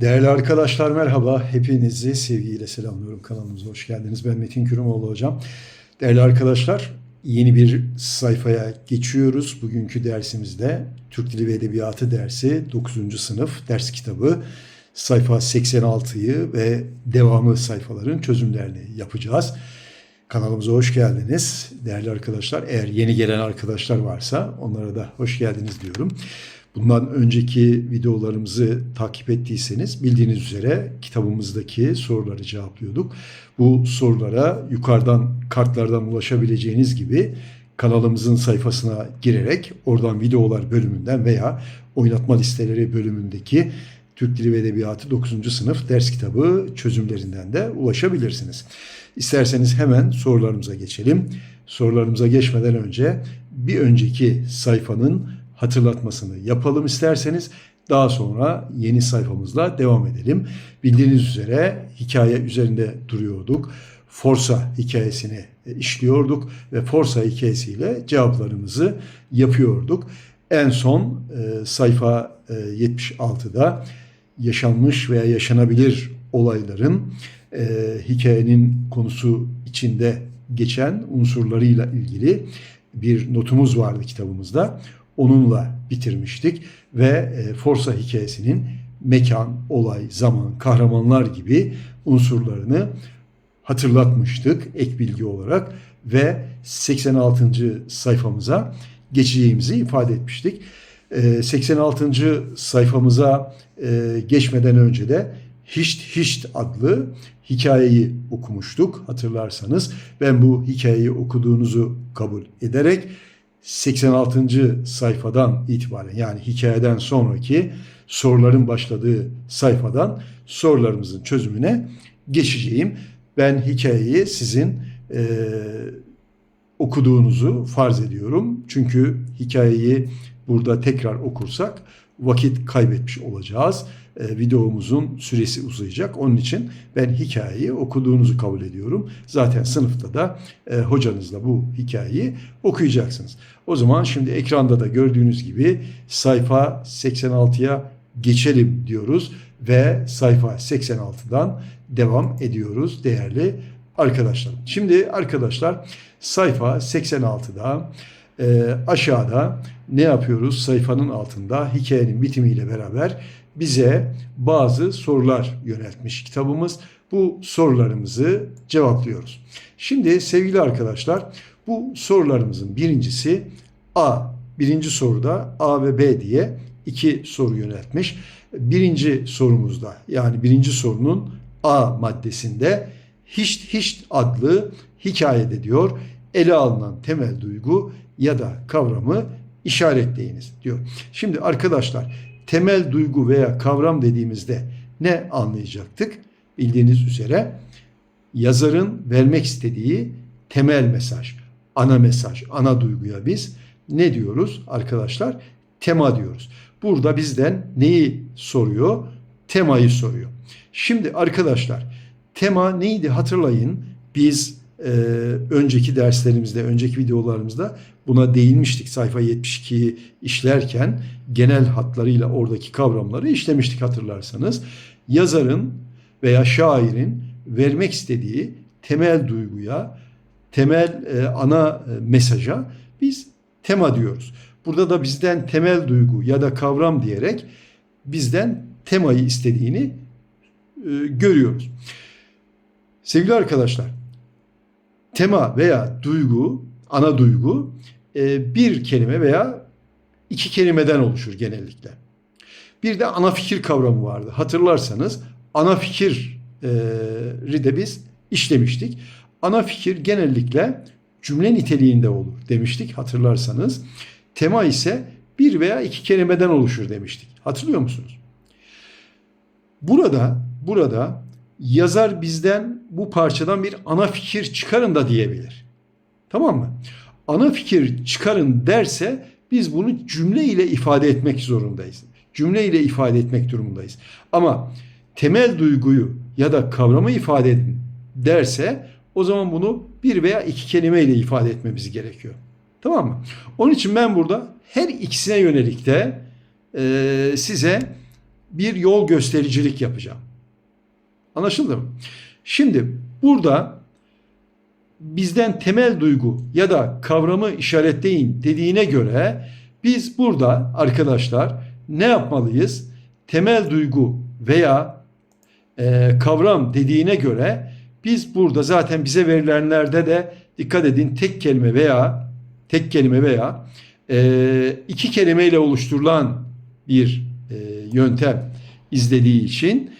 Değerli arkadaşlar merhaba. Hepinizi sevgiyle selamlıyorum. Kanalımıza hoş geldiniz. Ben Metin Kürümoğlu hocam. Değerli arkadaşlar yeni bir sayfaya geçiyoruz. Bugünkü dersimizde Türk Dili ve Edebiyatı dersi 9. sınıf ders kitabı sayfa 86'yı ve devamı sayfaların çözümlerini yapacağız. Kanalımıza hoş geldiniz. Değerli arkadaşlar eğer yeni gelen arkadaşlar varsa onlara da hoş geldiniz diyorum. Bundan önceki videolarımızı takip ettiyseniz bildiğiniz üzere kitabımızdaki soruları cevaplıyorduk. Bu sorulara yukarıdan kartlardan ulaşabileceğiniz gibi kanalımızın sayfasına girerek oradan videolar bölümünden veya oynatma listeleri bölümündeki Türk Dili ve Edebiyatı 9. sınıf ders kitabı çözümlerinden de ulaşabilirsiniz. İsterseniz hemen sorularımıza geçelim. Sorularımıza geçmeden önce bir önceki sayfanın hatırlatmasını yapalım isterseniz. Daha sonra yeni sayfamızla devam edelim. Bildiğiniz üzere hikaye üzerinde duruyorduk. Forsa hikayesini işliyorduk ve Forsa hikayesiyle cevaplarımızı yapıyorduk. En son e, sayfa e, 76'da yaşanmış veya yaşanabilir olayların e, hikayenin konusu içinde geçen unsurlarıyla ilgili bir notumuz vardı kitabımızda. Onunla bitirmiştik ve e, Forsa hikayesinin mekan, olay, zaman, kahramanlar gibi unsurlarını hatırlatmıştık ek bilgi olarak ve 86. sayfamıza geçeceğimizi ifade etmiştik. 86. sayfamıza e, geçmeden önce de Hişt Hişt adlı hikayeyi okumuştuk hatırlarsanız. Ben bu hikayeyi okuduğunuzu kabul ederek 86. sayfadan itibaren yani hikayeden sonraki soruların başladığı sayfadan sorularımızın çözümüne geçeceğim. Ben hikayeyi sizin e, okuduğunuzu farz ediyorum. Çünkü hikayeyi burada tekrar okursak vakit kaybetmiş olacağız. E, videomuzun süresi uzayacak. Onun için ben hikayeyi okuduğunuzu kabul ediyorum. Zaten sınıfta da e, hocanızla bu hikayeyi okuyacaksınız. O zaman şimdi ekranda da gördüğünüz gibi sayfa 86'ya geçelim diyoruz ve sayfa 86'dan devam ediyoruz değerli arkadaşlar. Şimdi arkadaşlar sayfa 86'da e, aşağıda ne yapıyoruz? Sayfanın altında hikayenin bitimiyle beraber bize bazı sorular yöneltmiş kitabımız. Bu sorularımızı cevaplıyoruz. Şimdi sevgili arkadaşlar bu sorularımızın birincisi A. Birinci soruda A ve B diye iki soru yöneltmiş. Birinci sorumuzda yani birinci sorunun A maddesinde Hişt Hişt adlı hikayede diyor ele alınan temel duygu ya da kavramı işaretleyiniz diyor. Şimdi arkadaşlar temel duygu veya kavram dediğimizde ne anlayacaktık? Bildiğiniz üzere yazarın vermek istediği temel mesaj, ana mesaj, ana duyguya biz ne diyoruz arkadaşlar? Tema diyoruz. Burada bizden neyi soruyor? Temayı soruyor. Şimdi arkadaşlar tema neydi hatırlayın. Biz e, önceki derslerimizde, önceki videolarımızda buna değinmiştik. Sayfa 72'yi işlerken genel hatlarıyla oradaki kavramları işlemiştik hatırlarsanız. Yazarın veya şairin vermek istediği temel duyguya, temel e, ana e, mesaja biz tema diyoruz. Burada da bizden temel duygu ya da kavram diyerek bizden temayı istediğini e, görüyoruz. Sevgili arkadaşlar, tema veya duygu, ana duygu bir kelime veya iki kelimeden oluşur genellikle. Bir de ana fikir kavramı vardı. Hatırlarsanız ana fikri de biz işlemiştik. Ana fikir genellikle cümle niteliğinde olur demiştik hatırlarsanız. Tema ise bir veya iki kelimeden oluşur demiştik. Hatırlıyor musunuz? Burada burada yazar bizden bu parçadan bir ana fikir çıkarın da diyebilir. Tamam mı? Ana fikir çıkarın derse biz bunu cümle ile ifade etmek zorundayız. Cümle ile ifade etmek durumundayız. Ama temel duyguyu ya da kavramı ifade edin derse o zaman bunu bir veya iki kelime ile ifade etmemiz gerekiyor. Tamam mı? Onun için ben burada her ikisine yönelik de e, size bir yol göstericilik yapacağım. Anlaşıldı mı? Şimdi burada bizden temel duygu ya da kavramı işaretleyin dediğine göre biz burada arkadaşlar ne yapmalıyız? Temel duygu veya e, kavram dediğine göre biz burada zaten bize verilenlerde de dikkat edin tek kelime veya tek kelime veya e, iki kelimeyle oluşturulan bir e, yöntem izlediği için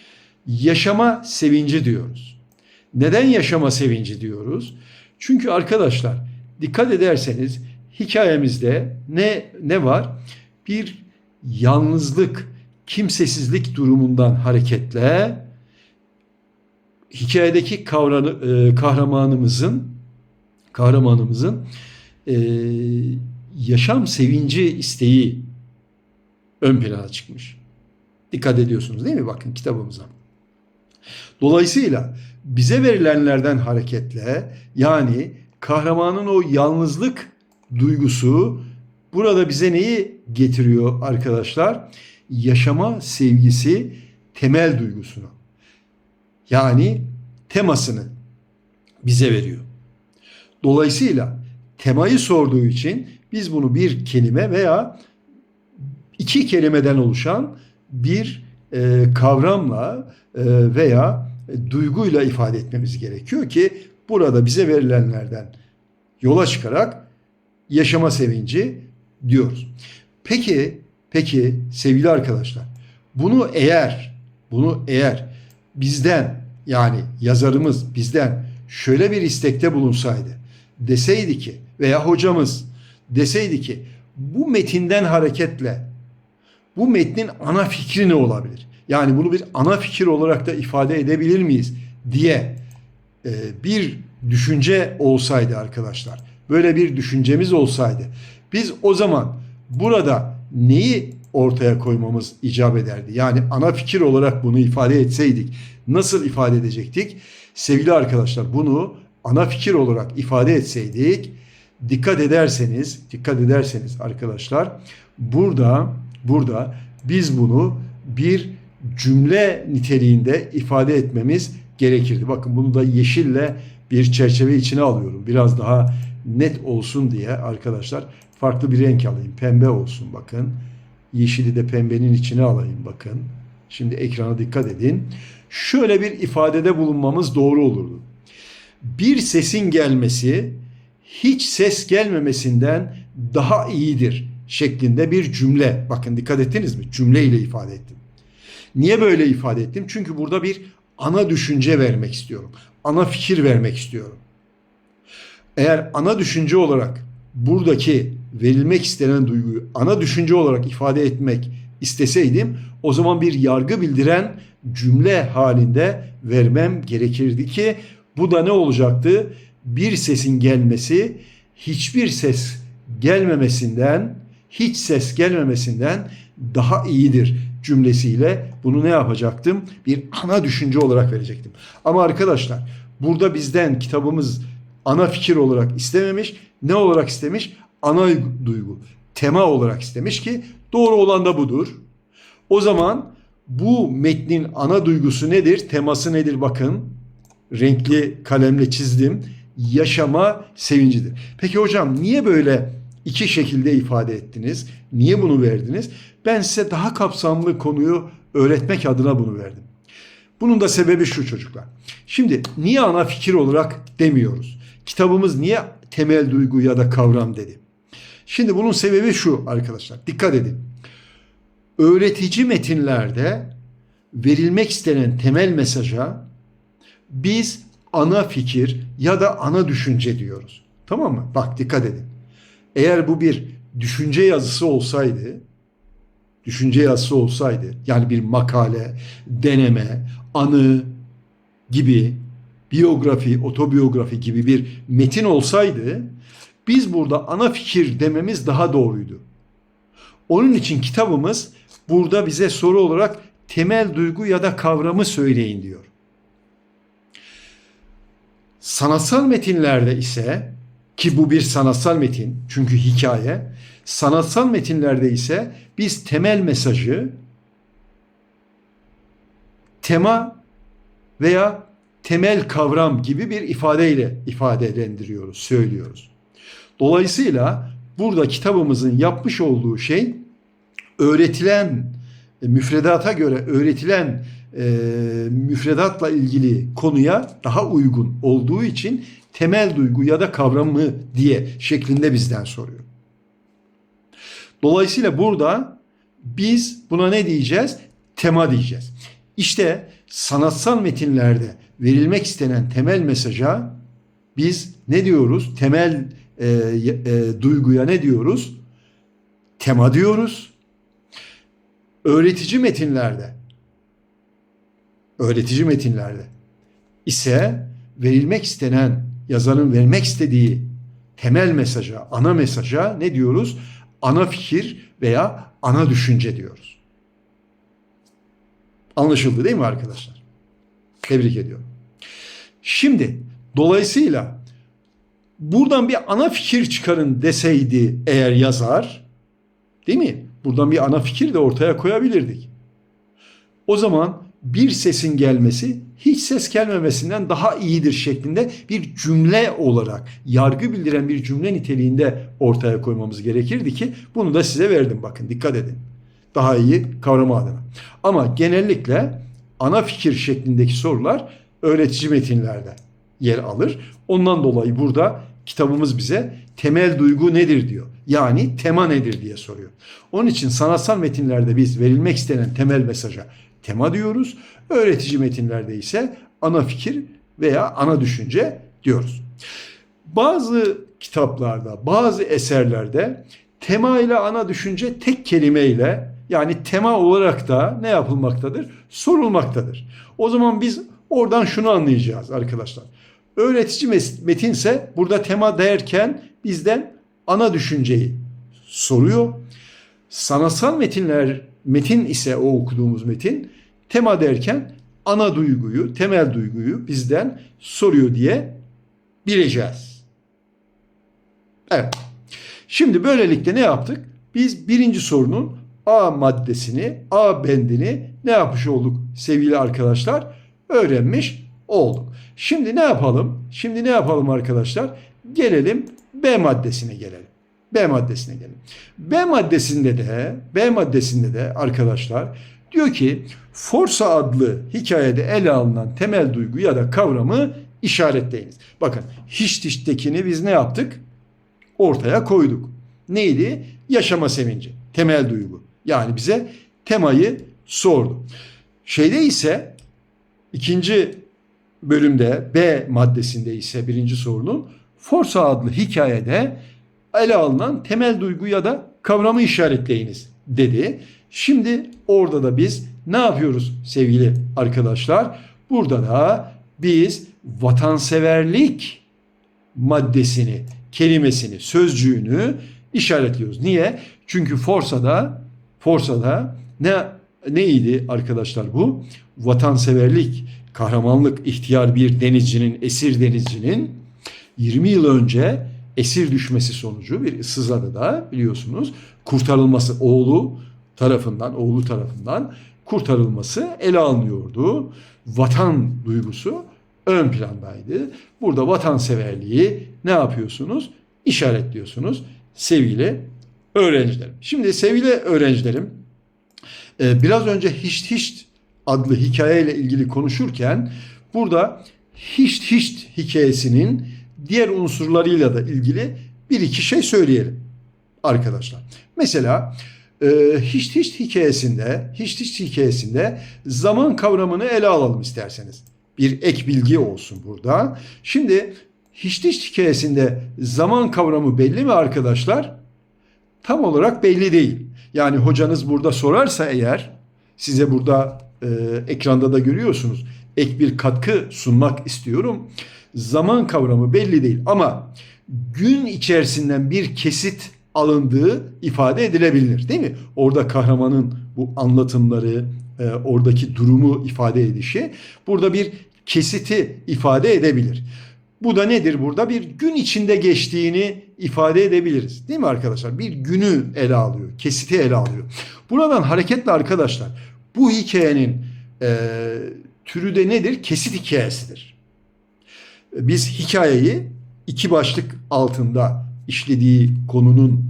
yaşama sevinci diyoruz. Neden yaşama sevinci diyoruz? Çünkü arkadaşlar dikkat ederseniz hikayemizde ne ne var? Bir yalnızlık, kimsesizlik durumundan hareketle hikayedeki kavranı, e, kahramanımızın kahramanımızın e, yaşam sevinci isteği ön plana çıkmış. Dikkat ediyorsunuz değil mi? Bakın kitabımıza. Dolayısıyla bize verilenlerden hareketle yani kahramanın o yalnızlık duygusu burada bize neyi getiriyor arkadaşlar? Yaşama sevgisi temel duygusunu. Yani temasını bize veriyor. Dolayısıyla temayı sorduğu için biz bunu bir kelime veya iki kelimeden oluşan bir e, kavramla e, veya duyguyla ifade etmemiz gerekiyor ki burada bize verilenlerden yola çıkarak yaşama sevinci diyoruz. Peki, peki sevgili arkadaşlar, bunu eğer bunu eğer bizden yani yazarımız bizden şöyle bir istekte bulunsaydı deseydi ki veya hocamız deseydi ki bu metinden hareketle bu metnin ana fikri ne olabilir? Yani bunu bir ana fikir olarak da ifade edebilir miyiz diye e, bir düşünce olsaydı arkadaşlar. Böyle bir düşüncemiz olsaydı biz o zaman burada neyi ortaya koymamız icap ederdi? Yani ana fikir olarak bunu ifade etseydik nasıl ifade edecektik? Sevgili arkadaşlar bunu ana fikir olarak ifade etseydik dikkat ederseniz dikkat ederseniz arkadaşlar burada burada biz bunu bir cümle niteliğinde ifade etmemiz gerekirdi. Bakın bunu da yeşille bir çerçeve içine alıyorum. Biraz daha net olsun diye arkadaşlar farklı bir renk alayım. Pembe olsun bakın. Yeşili de pembenin içine alayım bakın. Şimdi ekrana dikkat edin. Şöyle bir ifadede bulunmamız doğru olurdu. Bir sesin gelmesi hiç ses gelmemesinden daha iyidir şeklinde bir cümle. Bakın dikkat ettiniz mi? Cümle ile ifade ettim. Niye böyle ifade ettim? Çünkü burada bir ana düşünce vermek istiyorum. Ana fikir vermek istiyorum. Eğer ana düşünce olarak buradaki verilmek istenen duyguyu ana düşünce olarak ifade etmek isteseydim o zaman bir yargı bildiren cümle halinde vermem gerekirdi ki bu da ne olacaktı? Bir sesin gelmesi hiçbir ses gelmemesinden hiç ses gelmemesinden daha iyidir cümlesiyle bunu ne yapacaktım? Bir ana düşünce olarak verecektim. Ama arkadaşlar burada bizden kitabımız ana fikir olarak istememiş. Ne olarak istemiş? Ana duygu, tema olarak istemiş ki doğru olan da budur. O zaman bu metnin ana duygusu nedir? Teması nedir? Bakın renkli kalemle çizdim. Yaşama sevincidir. Peki hocam niye böyle iki şekilde ifade ettiniz? Niye bunu verdiniz? Ben size daha kapsamlı konuyu öğretmek adına bunu verdim. Bunun da sebebi şu çocuklar. Şimdi niye ana fikir olarak demiyoruz? Kitabımız niye temel duygu ya da kavram dedi? Şimdi bunun sebebi şu arkadaşlar. Dikkat edin. Öğretici metinlerde verilmek istenen temel mesaja biz ana fikir ya da ana düşünce diyoruz. Tamam mı? Bak dikkat edin. Eğer bu bir düşünce yazısı olsaydı, düşünce yazısı olsaydı, yani bir makale, deneme, anı gibi, biyografi, otobiyografi gibi bir metin olsaydı, biz burada ana fikir dememiz daha doğruydu. Onun için kitabımız burada bize soru olarak temel duygu ya da kavramı söyleyin diyor. Sanatsal metinlerde ise ki bu bir sanatsal metin çünkü hikaye. Sanatsal metinlerde ise biz temel mesajı tema veya temel kavram gibi bir ifadeyle ifadelendiriyoruz, söylüyoruz. Dolayısıyla burada kitabımızın yapmış olduğu şey öğretilen müfredata göre öğretilen e, müfredatla ilgili konuya daha uygun olduğu için temel duygu ya da kavramı diye şeklinde bizden soruyor. Dolayısıyla burada biz buna ne diyeceğiz? Tema diyeceğiz. İşte sanatsal metinlerde verilmek istenen temel mesaja biz ne diyoruz? Temel e, e, duyguya ne diyoruz? Tema diyoruz. Öğretici metinlerde öğretici metinlerde ise verilmek istenen yazarın vermek istediği temel mesaja, ana mesaja ne diyoruz? Ana fikir veya ana düşünce diyoruz. Anlaşıldı değil mi arkadaşlar? Tebrik ediyorum. Şimdi dolayısıyla buradan bir ana fikir çıkarın deseydi eğer yazar değil mi? Buradan bir ana fikir de ortaya koyabilirdik. O zaman bir sesin gelmesi hiç ses gelmemesinden daha iyidir şeklinde bir cümle olarak yargı bildiren bir cümle niteliğinde ortaya koymamız gerekirdi ki bunu da size verdim bakın dikkat edin. Daha iyi kavrama adına. Ama genellikle ana fikir şeklindeki sorular öğretici metinlerde yer alır. Ondan dolayı burada kitabımız bize temel duygu nedir diyor. Yani tema nedir diye soruyor. Onun için sanatsal metinlerde biz verilmek istenen temel mesaja tema diyoruz. Öğretici metinlerde ise ana fikir veya ana düşünce diyoruz. Bazı kitaplarda, bazı eserlerde tema ile ana düşünce tek kelimeyle yani tema olarak da ne yapılmaktadır? Sorulmaktadır. O zaman biz oradan şunu anlayacağız arkadaşlar. Öğretici metinse burada tema derken bizden ana düşünceyi soruyor. Sanatsal metinler metin ise o okuduğumuz metin tema derken ana duyguyu, temel duyguyu bizden soruyor diye bileceğiz. Evet. Şimdi böylelikle ne yaptık? Biz birinci sorunun A maddesini, A bendini ne yapmış olduk sevgili arkadaşlar? Öğrenmiş olduk. Şimdi ne yapalım? Şimdi ne yapalım arkadaşlar? Gelelim B maddesine gelelim. B maddesine gelelim. B maddesinde de B maddesinde de arkadaşlar diyor ki Forsa adlı hikayede ele alınan temel duygu ya da kavramı işaretleyiniz. Bakın Hiştiş'tekini biz ne yaptık? Ortaya koyduk. Neydi? Yaşama sevinci. Temel duygu. Yani bize temayı sordu. Şeyde ise ikinci bölümde B maddesinde ise birinci sorunun Forsa adlı hikayede ele alınan temel duygu ya da kavramı işaretleyiniz dedi. Şimdi orada da biz ne yapıyoruz sevgili arkadaşlar? Burada da biz vatanseverlik maddesini, kelimesini, sözcüğünü işaretliyoruz. Niye? Çünkü Forsa'da Forsa'da ne neydi arkadaşlar bu? Vatanseverlik, kahramanlık, ihtiyar bir denizcinin, esir denizcinin 20 yıl önce esir düşmesi sonucu bir ıssız adada biliyorsunuz kurtarılması oğlu tarafından, oğlu tarafından kurtarılması ele alınıyordu. Vatan duygusu ön plandaydı. Burada vatanseverliği ne yapıyorsunuz? İşaretliyorsunuz sevgili öğrencilerim. Şimdi sevgili öğrencilerim e, biraz önce Hiç Hiç adlı hikayeyle ilgili konuşurken burada Hiç Hiç hikayesinin diğer unsurlarıyla da ilgili bir iki şey söyleyelim arkadaşlar. Mesela e, hiç hiç hikayesinde, hiç hiç hikayesinde zaman kavramını ele alalım isterseniz. Bir ek bilgi olsun burada. Şimdi hiç hiç hikayesinde zaman kavramı belli mi arkadaşlar? Tam olarak belli değil. Yani hocanız burada sorarsa eğer size burada e, ekranda da görüyorsunuz ek bir katkı sunmak istiyorum. Zaman kavramı belli değil ama gün içerisinden bir kesit alındığı ifade edilebilir değil mi? Orada kahramanın bu anlatımları, e, oradaki durumu ifade edişi burada bir kesiti ifade edebilir. Bu da nedir burada? Bir gün içinde geçtiğini ifade edebiliriz. Değil mi arkadaşlar? Bir günü ele alıyor, kesiti ele alıyor. Buradan hareketle arkadaşlar bu hikayenin e, türü de nedir? Kesit hikayesidir. Biz hikayeyi iki başlık altında işlediği konunun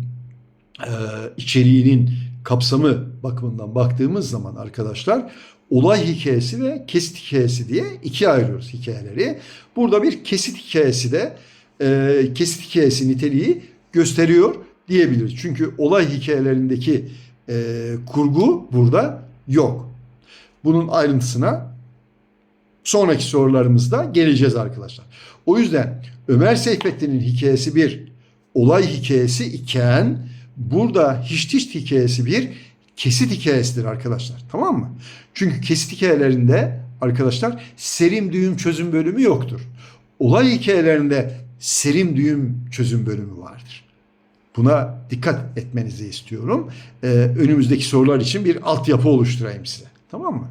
e, içeriğinin kapsamı bakımından baktığımız zaman arkadaşlar olay hikayesi ve kesit hikayesi diye ikiye ayırıyoruz hikayeleri. Burada bir kesit hikayesi de e, kesit hikayesi niteliği gösteriyor diyebiliriz. Çünkü olay hikayelerindeki e, kurgu burada yok. Bunun ayrıntısına sonraki sorularımızda geleceğiz arkadaşlar. O yüzden Ömer Seyfettin'in hikayesi bir olay hikayesi iken burada Hiştişt hikayesi bir kesit hikayesidir arkadaşlar. Tamam mı? Çünkü kesit hikayelerinde arkadaşlar serim düğüm çözüm bölümü yoktur. Olay hikayelerinde serim düğüm çözüm bölümü vardır. Buna dikkat etmenizi istiyorum. Ee, önümüzdeki sorular için bir altyapı oluşturayım size. Tamam mı?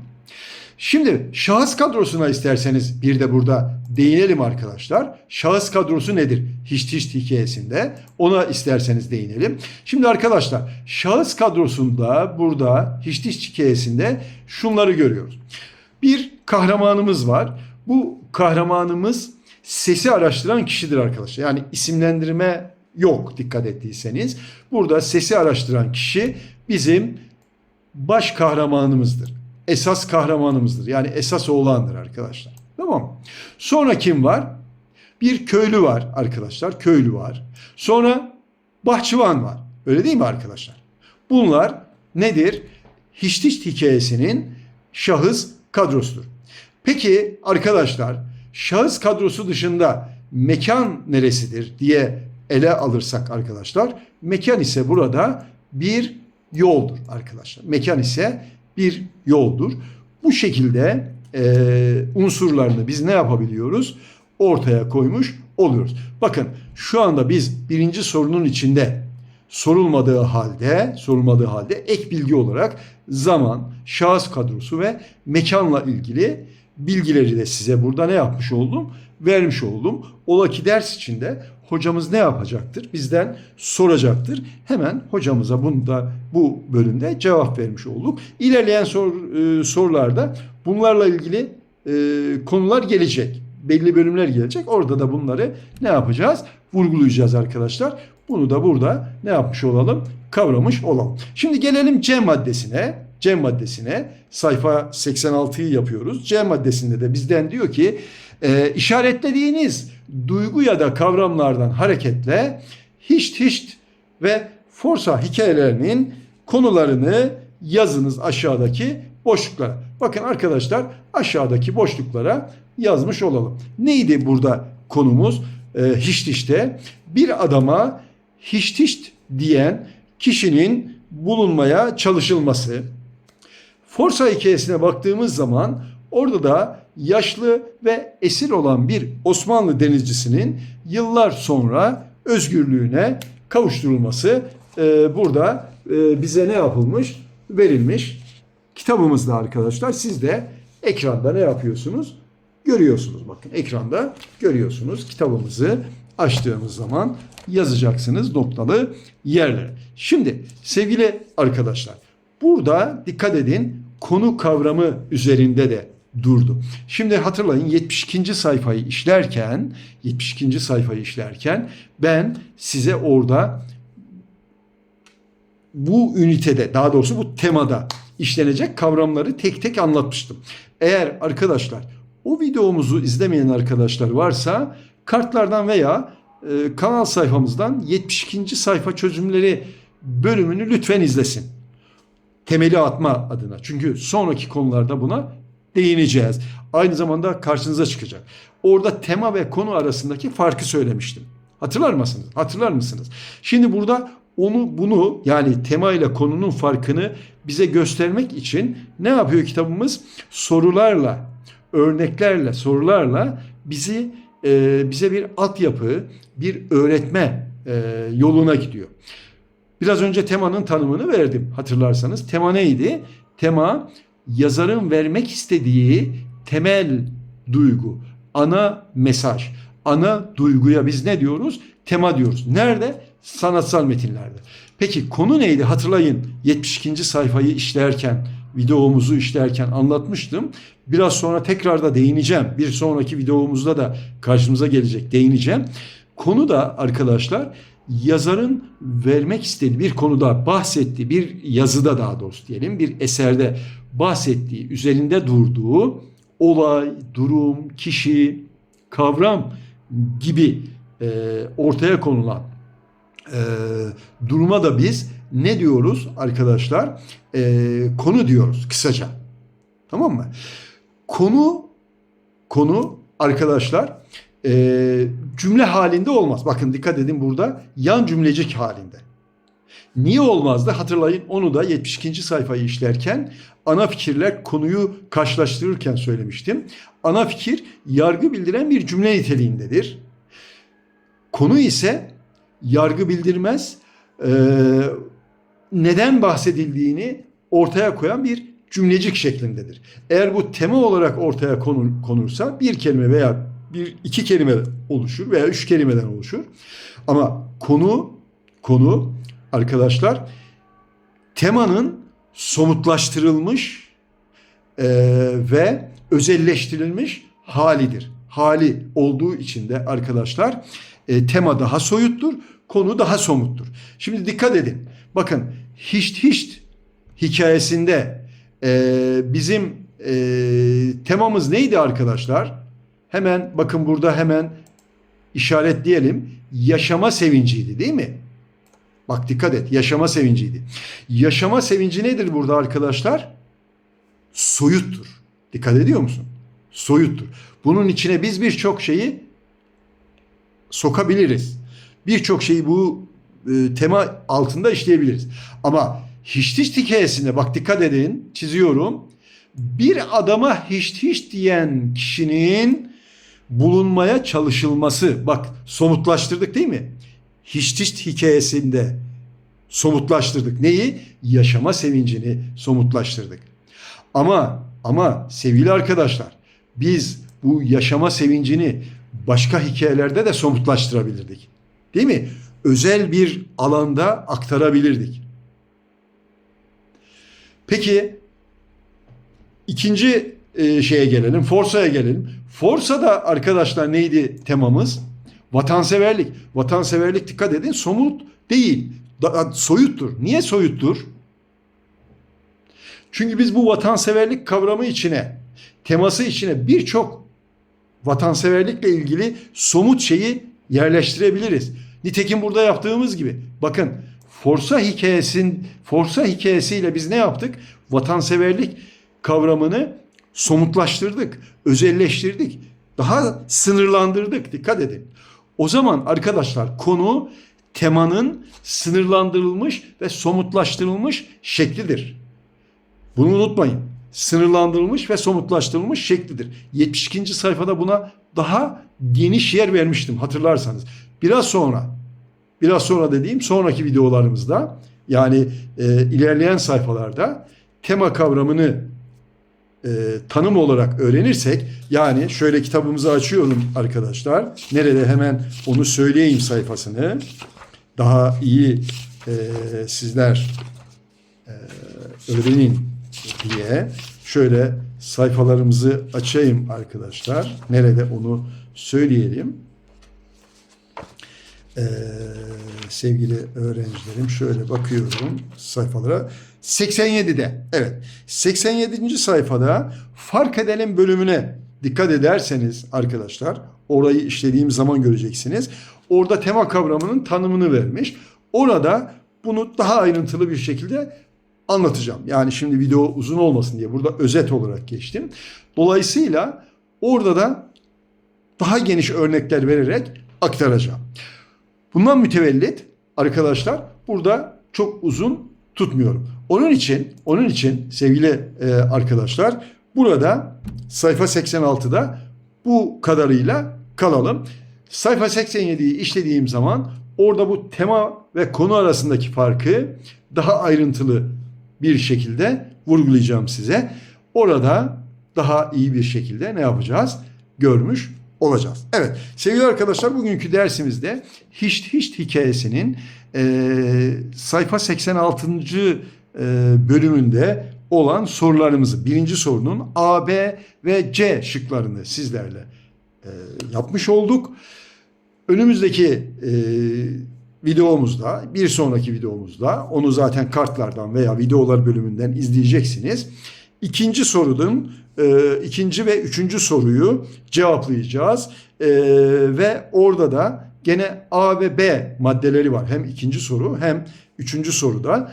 Şimdi şahıs kadrosuna isterseniz bir de burada değinelim arkadaşlar. Şahıs kadrosu nedir? Hiç hiç hikayesinde. Ona isterseniz değinelim. Şimdi arkadaşlar şahıs kadrosunda burada hiç hiç hikayesinde şunları görüyoruz. Bir kahramanımız var. Bu kahramanımız sesi araştıran kişidir arkadaşlar. Yani isimlendirme yok dikkat ettiyseniz. Burada sesi araştıran kişi bizim baş kahramanımızdır esas kahramanımızdır. Yani esas oğlandır arkadaşlar. Tamam? Sonra kim var? Bir köylü var arkadaşlar. Köylü var. Sonra bahçıvan var. Öyle değil mi arkadaşlar? Bunlar nedir? Hiçtiş hikayesinin şahıs kadrosudur. Peki arkadaşlar şahıs kadrosu dışında mekan neresidir diye ele alırsak arkadaşlar mekan ise burada bir yoldur arkadaşlar. Mekan ise bir yoldur. Bu şekilde e, unsurlarını biz ne yapabiliyoruz? Ortaya koymuş oluyoruz. Bakın şu anda biz birinci sorunun içinde sorulmadığı halde, sorulmadığı halde ek bilgi olarak zaman, şahıs kadrosu ve mekanla ilgili bilgileri de size burada ne yapmış oldum? Vermiş oldum. Ola ki ders içinde hocamız ne yapacaktır? Bizden soracaktır. Hemen hocamıza bunu da bu bölümde cevap vermiş olduk. İlerleyen sor, e, sorularda bunlarla ilgili e, konular gelecek. Belli bölümler gelecek. Orada da bunları ne yapacağız? Vurgulayacağız arkadaşlar. Bunu da burada ne yapmış olalım? Kavramış olalım. Şimdi gelelim C maddesine. C maddesine sayfa 86'yı yapıyoruz. C maddesinde de bizden diyor ki e, işaretlediğiniz duygu ya da kavramlardan hareketle hiç hiç ve forsa hikayelerinin konularını yazınız aşağıdaki boşluklara. Bakın arkadaşlar aşağıdaki boşluklara yazmış olalım. Neydi burada konumuz? Ee, Hiştiş'te bir adama Hiştişt diyen kişinin bulunmaya çalışılması. Forsa hikayesine baktığımız zaman orada da yaşlı ve esir olan bir Osmanlı denizcisinin yıllar sonra özgürlüğüne kavuşturulması e, burada e, bize ne yapılmış? Verilmiş. Kitabımızda arkadaşlar siz de ekranda ne yapıyorsunuz? Görüyorsunuz bakın ekranda görüyorsunuz kitabımızı açtığımız zaman yazacaksınız noktalı yerlere. Şimdi sevgili arkadaşlar burada dikkat edin konu kavramı üzerinde de durdu. Şimdi hatırlayın 72. sayfayı işlerken 72. sayfayı işlerken ben size orada bu ünitede daha doğrusu bu temada işlenecek kavramları tek tek anlatmıştım. Eğer arkadaşlar o videomuzu izlemeyen arkadaşlar varsa kartlardan veya e, kanal sayfamızdan 72. sayfa çözümleri bölümünü lütfen izlesin. Temeli atma adına. Çünkü sonraki konularda buna değineceğiz. Aynı zamanda karşınıza çıkacak. Orada tema ve konu arasındaki farkı söylemiştim. Hatırlar mısınız? Hatırlar mısınız? Şimdi burada onu bunu yani tema ile konunun farkını bize göstermek için ne yapıyor kitabımız? Sorularla, örneklerle, sorularla bizi e, bize bir altyapı, bir öğretme e, yoluna gidiyor. Biraz önce temanın tanımını verdim hatırlarsanız. Tema neydi? Tema yazarın vermek istediği temel duygu, ana mesaj, ana duyguya biz ne diyoruz? Tema diyoruz. Nerede? Sanatsal metinlerde. Peki konu neydi? Hatırlayın 72. sayfayı işlerken videomuzu işlerken anlatmıştım. Biraz sonra tekrar da değineceğim. Bir sonraki videomuzda da karşımıza gelecek değineceğim. Konu da arkadaşlar yazarın vermek istediği bir konuda bahsettiği bir yazıda daha doğrusu diyelim bir eserde bahsettiği üzerinde durduğu olay, durum, kişi, kavram gibi e, ortaya konulan e, duruma da biz ne diyoruz arkadaşlar? E, konu diyoruz kısaca. Tamam mı? Konu konu arkadaşlar e, cümle halinde olmaz. Bakın dikkat edin burada yan cümlecik halinde. Niye olmazdı? Hatırlayın onu da 72. sayfayı işlerken ana fikirler konuyu karşılaştırırken söylemiştim. Ana fikir yargı bildiren bir cümle niteliğindedir. Konu ise yargı bildirmez, e, neden bahsedildiğini ortaya koyan bir cümlecik şeklindedir. Eğer bu tema olarak ortaya konur, konursa bir kelime veya bir iki kelime oluşur veya üç kelimeden oluşur. Ama konu konu arkadaşlar temanın somutlaştırılmış e, ve özelleştirilmiş halidir. Hali olduğu için de arkadaşlar e, tema daha soyuttur, konu daha somuttur. Şimdi dikkat edin. Bakın hiç hiç hikayesinde e, bizim e, temamız neydi arkadaşlar? Hemen bakın burada hemen işaretleyelim. Yaşama sevinciydi değil mi? Bak dikkat et. Yaşama sevinciydi. Yaşama sevinci nedir burada arkadaşlar? Soyuttur. Dikkat ediyor musun? Soyuttur. Bunun içine biz birçok şeyi sokabiliriz. Birçok şeyi bu e, tema altında işleyebiliriz. Ama hiç hiç hikayesinde bak dikkat edin çiziyorum. Bir adama hiç hiç diyen kişinin bulunmaya çalışılması. Bak somutlaştırdık değil mi? Hiç hiç hikayesinde somutlaştırdık. Neyi? Yaşama sevincini somutlaştırdık. Ama ama sevgili arkadaşlar biz bu yaşama sevincini başka hikayelerde de somutlaştırabilirdik. Değil mi? Özel bir alanda aktarabilirdik. Peki ikinci şeye gelelim. Forsa'ya gelelim. Forsa'da arkadaşlar neydi temamız? Vatanseverlik. Vatanseverlik dikkat edin somut değil. Da, soyuttur. Niye soyuttur? Çünkü biz bu vatanseverlik kavramı içine, teması içine birçok vatanseverlikle ilgili somut şeyi yerleştirebiliriz. Nitekim burada yaptığımız gibi. Bakın Forsa hikayesin Forsa hikayesiyle biz ne yaptık? Vatanseverlik kavramını somutlaştırdık, özelleştirdik. Daha sınırlandırdık. Dikkat edin. O zaman arkadaşlar konu temanın sınırlandırılmış ve somutlaştırılmış şeklidir. Bunu unutmayın. Sınırlandırılmış ve somutlaştırılmış şeklidir. 72. sayfada buna daha geniş yer vermiştim hatırlarsanız. Biraz sonra, biraz sonra dediğim sonraki videolarımızda yani e, ilerleyen sayfalarda tema kavramını e, tanım olarak öğrenirsek yani şöyle kitabımızı açıyorum arkadaşlar. Nerede hemen onu söyleyeyim sayfasını. Daha iyi e, sizler e, öğrenin diye şöyle sayfalarımızı açayım arkadaşlar. Nerede onu söyleyelim. Ee, sevgili öğrencilerim şöyle bakıyorum sayfalara. 87'de evet 87. sayfada fark edelim bölümüne dikkat ederseniz arkadaşlar orayı işlediğim zaman göreceksiniz. Orada tema kavramının tanımını vermiş. Orada bunu daha ayrıntılı bir şekilde anlatacağım. Yani şimdi video uzun olmasın diye burada özet olarak geçtim. Dolayısıyla orada da daha geniş örnekler vererek aktaracağım. Bundan mütevellit arkadaşlar burada çok uzun tutmuyorum. Onun için onun için sevgili e, arkadaşlar burada sayfa 86'da bu kadarıyla kalalım. Sayfa 87'yi işlediğim zaman orada bu tema ve konu arasındaki farkı daha ayrıntılı bir şekilde vurgulayacağım size. Orada daha iyi bir şekilde ne yapacağız? Görmüş olacağız. Evet sevgili arkadaşlar bugünkü dersimizde Hiç Hiç hikayesinin e, sayfa 86. E, bölümünde olan sorularımızı birinci sorunun A, B ve C şıklarını sizlerle e, yapmış olduk. Önümüzdeki e, videomuzda, bir sonraki videomuzda onu zaten kartlardan veya videolar bölümünden izleyeceksiniz. İkinci sorunun e, ikinci ve üçüncü soruyu cevaplayacağız. E, ve orada da gene A ve B maddeleri var. Hem ikinci soru hem üçüncü soruda.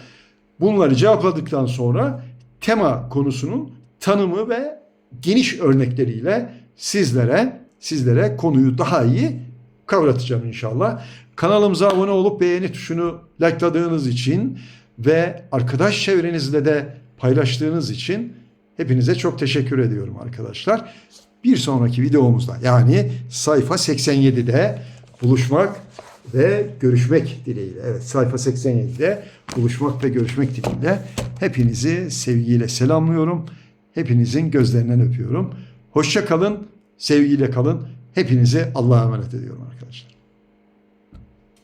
Bunları cevapladıktan sonra tema konusunun tanımı ve geniş örnekleriyle sizlere sizlere konuyu daha iyi kavratacağım inşallah. Kanalımıza abone olup beğeni tuşunu likeladığınız için ve arkadaş çevrenizle de paylaştığınız için hepinize çok teşekkür ediyorum arkadaşlar. Bir sonraki videomuzda yani sayfa 87'de buluşmak ve görüşmek dileğiyle. Evet sayfa 87'de buluşmak ve görüşmek dileğiyle hepinizi sevgiyle selamlıyorum. Hepinizin gözlerinden öpüyorum. Hoşça kalın, sevgiyle kalın. Hepinizi Allah'a emanet ediyorum arkadaşlar.